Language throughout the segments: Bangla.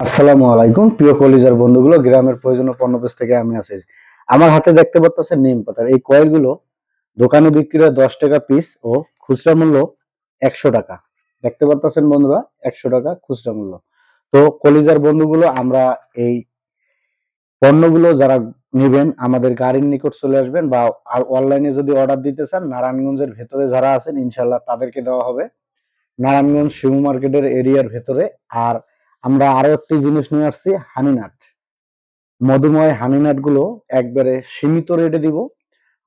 আসসালামু আলাইকুম, প্রিয় কলিজার বন্ধুগুলো, গ্রামের প্রয়োজনীয় পণ্য পেজ থেকে আমি আছি আমার হাতে দেখতে পাচ্ছেন নিম পাতার। এই কয়েলগুলো দোকানে বিক্রি হয় দশ টাকা পিস ও খুচরা মূল্য একশো টাকা। দেখতে পাচ্ছেন বন্ধুরা, একশো টাকা খুচরা মূল্য। তো কলিজার বন্ধুগুলো, আমরা এই পণ্যগুলো যারা নেবেন, আমাদের গাড়ির নিকট চলে আসবেন বা আর অনলাইনে যদি অর্ডার দিতে চান, নারায়ণগঞ্জের ভেতরে যারা আছেন ইনশাল্লাহ তাদেরকে দেওয়া হবে। নারায়ণগঞ্জ শিবু মার্কেটের এরিয়ার ভেতরে আর আমরা আরও একটি জিনিস নিয়ে আসছি হানিনাট মধুময় হানিনাটগুলো একবারে সীমিত রেটে দিব।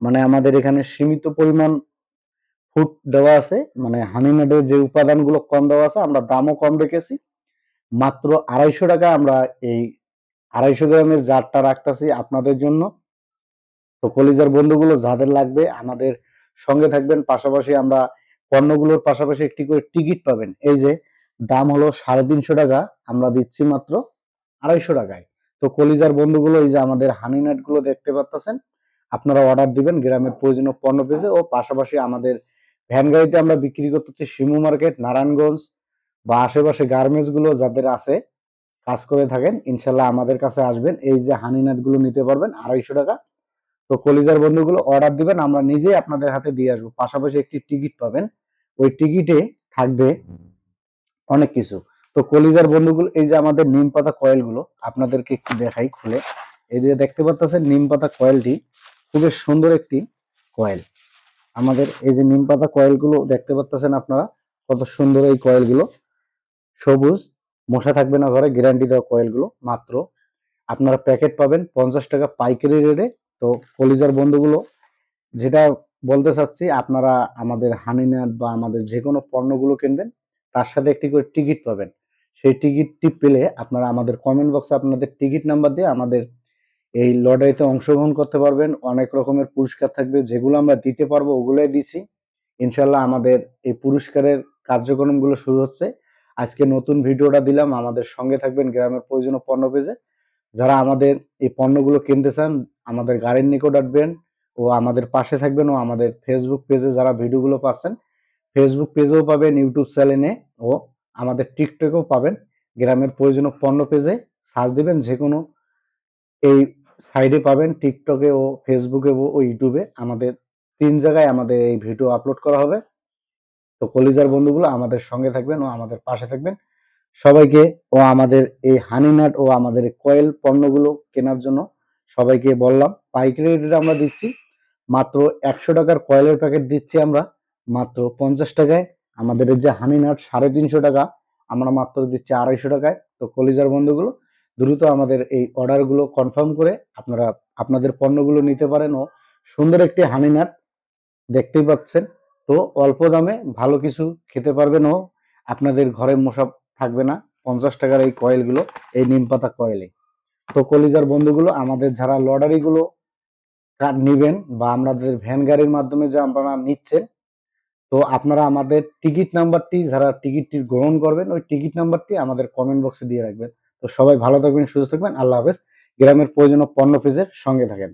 মানে আমাদের এখানে সীমিত পরিমাণ ফুড দেওয়া আছে। মানে হানিনাটের যে উপাদানগুলো কম দেওয়া আছে, আমরা দামও কম রেখেছি। মাত্র আড়াইশো টাকা আমরা এই আড়াইশো গ্রামের জারটা রাখতেছি আপনাদের জন্য। তো কলিজার বন্ধুগুলো যাদের লাগবে, আমাদের সঙ্গে থাকবেন। পাশাপাশি আমরা পণ্যগুলোর পাশাপাশি একটি করে টিকিট পাবেন। এই যে দাম হলো সাড়ে তিনশো টাকা, আমরা দিচ্ছি মাত্র আড়াইশো টাকায়। তো কলিজার বন্ধুগুলো, এই যে আমাদের হানি নাটগুলো দেখতে পাচ্ছেন আপনারা অর্ডার দিবেন, গ্রামের প্রয়োজনীয় পণ্য পেজে ও পাশাপাশি আমাদের ভ্যান গাড়িতে আমরা বিক্রি করতেছি শিমু মার্কেট, নারায়ণগঞ্জ বা আশেপাশে গার্মেন্টসগুলো যাদের আছে, কাজ করে থাকেন, ইনশাল্লাহ আমাদের কাছে আসবেন, এই যে হানি নাটগুলো নিতে পারবেন আড়াইশো টাকা। তো কলিজার বন্ধুগুলো অর্ডার দিবেন, আমরা নিজেই আপনাদের হাতে দিয়ে আসব, পাশাপাশি একটি টিকিট পাবেন। ওই টিকিটে থাকবে অনেক কিছু। তো কলিজার বন্ধুগুলো, এই যে আমাদের নিম পাতা কয়েলগুলো, আপনাদেরকে একটু দেখাই খুলে। এই যে দেখতে পাচ্ছেন নিম পাতা কয়েলটি, খুবই সুন্দর একটি কয়েল। আমাদের এই যে নিম পাতা কয়েলগুলো দেখতে পাচ্ছেন আপনারা, কত সুন্দর এই কয়েলগুলো। সবুজ, মশা থাকবে না ঘরে গ্যারান্টি দেওয়া কয়েলগুলো, মাত্র। আপনারা প্যাকেট পাবেন পঞ্চাশ টাকা পাইকারি রেটে। তো কলিজার বন্ধুগুলো, যেটা বলতে চাচ্ছি, আপনারা আমাদের হানিনাট বা আমাদের যে কোনো পণ্যগুলো কিনবেন তার সাথে একটি করে টিকিট পাবেন। সেই টিকিটটি পেলে আপনারা আমাদের কমেন্ট বক্সে আপনাদের টিকিট নাম্বার দিয়ে আমাদের এই লটারিতে অংশগ্রহণ করতে পারবেন। অনেক রকমের পুরস্কার থাকবে। যেগুলো আমরা দিতে পারব ওগুলোই দিছি। ইনশাল্লাহ আমাদের এই পুরস্কারের কার্যক্রমগুলো শুরু হচ্ছে। আজকে নতুন ভিডিওটা দিলাম। আমাদের সঙ্গে থাকবেন গ্রামের প্রয়োজনীয় পণ্য পেজে। যারা আমাদের এই পণ্যগুলো কিনতে চান, আমাদের গাড়ির নিকট আসবেন ও আমাদের পাশে থাকবেন ও আমাদের ফেসবুক পেজে যারা ভিডিওগুলো পাচ্ছেন ফেসবুক পেজেও পাবেন ইউটিউব চ্যানেলে ও আমাদের টিকটকেও পাবেন। গ্রামের প্রয়োজনীয় পণ্য পেজে সার্চ দিবেন যে কোনো এই সাইডে পাবেন টিকটকে ও ফেসবুকে ও ইউটিউবে আমাদের তিন জায়গায় আমাদের এই ভিডিও আপলোড করা হবে। তো কলিজার বন্ধুগুলো আমাদের সঙ্গে থাকবেন ও আমাদের পাশে থাকবেন। সবাইকে ও আমাদের এই হানিনাট ও আমাদের কয়েল পণ্যগুলো কেনার জন্য সবাইকে বললাম। পাইকারি রেটে আমরা দিচ্ছি। মাত্র একশো টাকার কয়েলের প্যাকেট দিচ্ছি আমরা। মাত্র পঞ্চাশ টাকায়। আমাদের যে হানিনাট সাড়ে তিনশো টাকা, আমরা মাত্র দিচ্ছি আড়াইশো টাকায়। তো কলিজার বন্ধুগুলো, দ্রুত আমাদের এই অর্ডারগুলো কনফার্ম করে আপনারা আপনাদের পণ্যগুলো নিতে পারেন। ও সুন্দর একটি হানিনাট দেখতেই পাচ্ছেন। তো অল্প দামে ভালো কিছু খেতে পারবেন ও। আপনাদের ঘরে মশা থাকবে না। পঞ্চাশ টাকার এই কয়েলগুলো এই নিম পাতা কয়েলে তো কলিজার বন্ধুগুলো, আমাদের যারা লটারিগুলো নিবেন বা আমাদের ভ্যান গাড়ির মাধ্যমে যে আপনারা নিচ্ছেন তো আপনারা আমাদের টিকিট নাম্বারটি, যারা টিকিটটি গ্রহণ করবেন, ওই টিকিট নাম্বারটি আমাদের কমেন্ট বক্সে দিয়ে রাখবেন। তো সবাই ভালো থাকবেন, সুস্থ থাকবেন, আল্লাহ হাফেজ। গ্রামের প্রয়োজনীয় পণ্য পেজের সঙ্গে থাকেন।